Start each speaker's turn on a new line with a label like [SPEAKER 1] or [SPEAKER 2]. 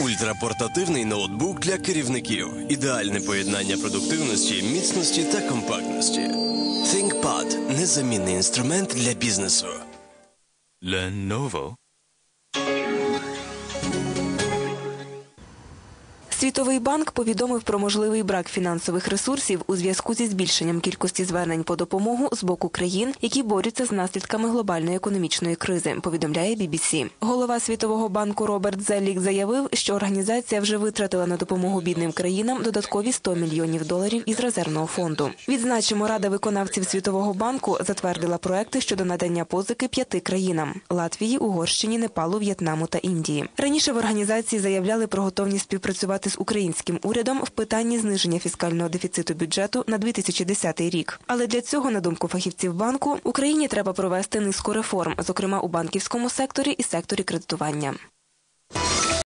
[SPEAKER 1] ультрапортативний ноутбук для керівників. Ідеальне поєднання продуктивності, міцності та компактності. ThinkPad – незамінний інструмент для бізнесу.
[SPEAKER 2] Lenovo
[SPEAKER 3] Світовий банк повідомив про можливий брак фінансових ресурсів у зв'язку зі збільшенням кількості звернень по допомогу з боку країн, які борються з наслідками глобальної економічної кризи. Повідомляє BBC. Голова Світового банку Роберт Зелік заявив, що організація вже витратила на допомогу бідним країнам додаткові 100 мільйонів доларів із резервного фонду. Відзначимо, рада виконавців Світового банку затвердила проекти щодо надання позики п'яти країнам: Латвії, Угорщині, Непалу, В'єтнаму та Індії. Раніше в організації заявляли про готовність співпрацювати з українським урядом в питанні зниження фіскального дефіциту бюджету на 2010 рік. Але для цього, на думку фахівців банку, Україні треба провести низку реформ, зокрема у банківському секторі і секторі кредитування.